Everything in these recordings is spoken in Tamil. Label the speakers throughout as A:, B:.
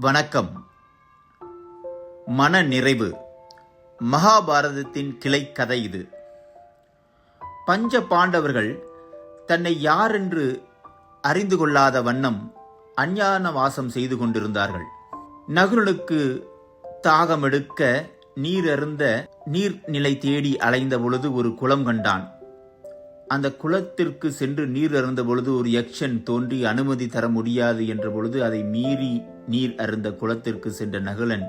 A: வணக்கம். மன நிறைவு. மகாபாரதத்தின் கிளை கதை இது. பஞ்ச பாண்டவர்கள் தன்னை யாரென்று அறிந்து கொள்ளாத வண்ணம் அஞ்ஞான வாசம் செய்து கொண்டிருந்தார்கள். நகுலனுக்கு தாகம் எடுக்க நீர் அருந்த நீர்நிலை தேடி அலைந்த பொழுது ஒரு குளம் கண்டான். அந்த குளத்திற்கு சென்று நீர் அருந்த பொழுது ஒரு யக்ஷன் தோன்றி அனுமதி தர முடியாது என்ற பொழுது அதை மீறி நீர் அருந்த குளத்திற்கு சென்ற நகுலன்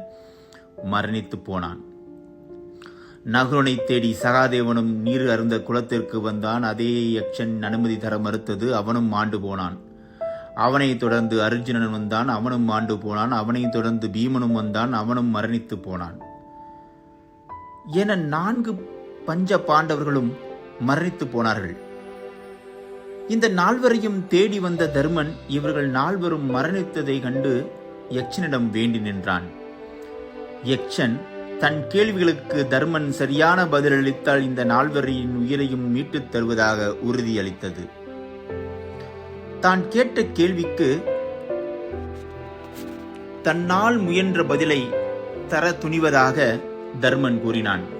A: மரணித்து போனான். நகுலனை தேடி சகாதேவனும் நீர் அருந்த குளத்திற்கு வந்தான். அதே யக்ஷன் அனுமதி தர மறுத்தது அவனும் மாண்டு போனான். அவனைத் தொடர்ந்து அர்ஜுனன் வந்தான் அவனும் மாண்டு போனான். அவனைத் தொடர்ந்து பீமனும் வந்தான் அவனும் மரணித்து போனான். என நான்கு பஞ்ச பாண்டவர்களும் மறைத்து போனார்கள். இந்த நால்வரையும் தேடி வந்த தர்மன் இவர்கள் நால்வரும் மரணித்ததை கண்டு யக்ஷனிடம் வேண்டி நின்றான். யக்ஷன் தன் கேள்விகளுக்கு தர்மன் சரியான பதிலளித்தால் இந்த நால்வரின் உயிரையும் மீட்டுத் தருவதாக உறுதியளித்தது. தான் கேட்ட கேள்விக்கு தன்னால் முயன்ற பதிலை தர துணிவதாக தர்மன் கூறினான்.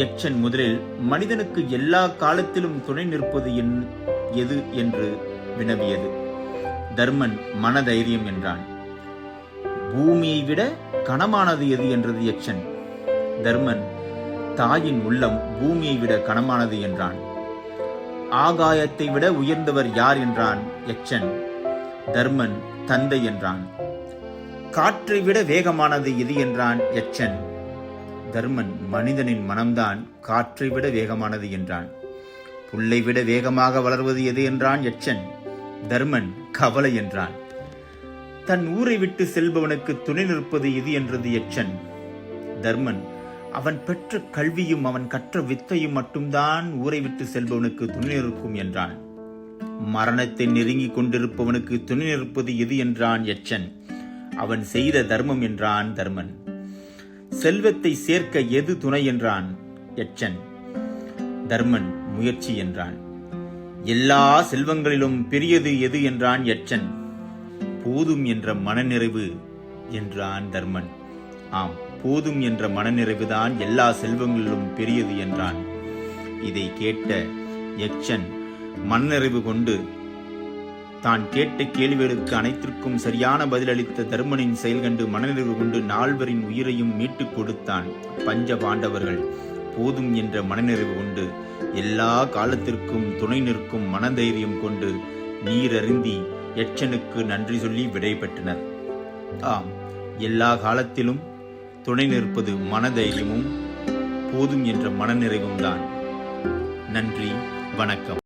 A: யக்ஷன் முதலில் மனிதனுக்கு எல்லா காலத்திலும் துணை நிற்பது என் எது என்று வினவியது. தர்மன் மனதைரியம் என்றான். பூமியை விட கனமானது எது என்றது யக்ஷன் தர்மன் தாயின் உள்ளம் பூமியை விட கனமானது என்றான். ஆகாயத்தை விட உயர்ந்தவர் யார் என்றான் யக்ஷன் தர்மன் தந்தை என்றான். காற்றை விட வேகமானது எது என்றான் யக்ஷன் தர்மன் மனிதனின் மனம்தான் காற்றை விட வேகமானது என்றான். புல்லை விட வேகமாக வளர்வது எது என்றான் யட்சன். தர்மன் கவலை என்றான். தன் ஊரை விட்டு செல்பவனுக்கு துணை நிற்பது இது என்றது யட்சன். தர்மன் அவன் பெற்ற கல்வியும் அவன் கற்ற வித்தையும் மட்டும்தான் ஊரை விட்டு செல்பவனுக்கு துணை நிற்கும் என்றான். மரணத்தை நெருங்கிக் கொண்டிருப்பவனுக்கு துணை நிற்பது எது என்றான் எச்சன் அவன் செய்த தர்மம் என்றான் தர்மன். செல்வத்தை சேர்க்க எது துணை என்றான்? யட்சன் தர்மன் முயற்சி என்றான். எல்லா செல்வங்களிலும் பெரியது எது என்றான்? யட்சன் போதும் என்ற மனநிறைவு என்றான் தர்மன். ஆம் போதும் என்ற மனநிறைவுதான் எல்லா செல்வங்களிலும் பெரியது என்றான். இதை கேட்ட யக்ஷன் மனநிறைவு கொண்டு தான் கேட்ட கேள்விகளுக்கு அனைத்திற்கும் சரியான பதிலளித்த தர்மனின் செயல் கண்டு மனநிறைவு கொண்டு நால்வரின் உயிரையும் மீட்டுக் கொடுத்தான். பஞ்ச பாண்டவர்கள் போதும் என்ற மனநிறைவு கொண்டு எல்லா காலத்திற்கும் துணை நிற்கும் மனதைரியம் கொண்டு நீரருந்தி யட்சனுக்கு நன்றி சொல்லி விடை பெற்றனர் ஆம் எல்லா காலத்திலும் துணை நிற்பது மனதைரியமும் போதும் என்ற மனநிறைவும் தான் நன்றி வணக்கம்.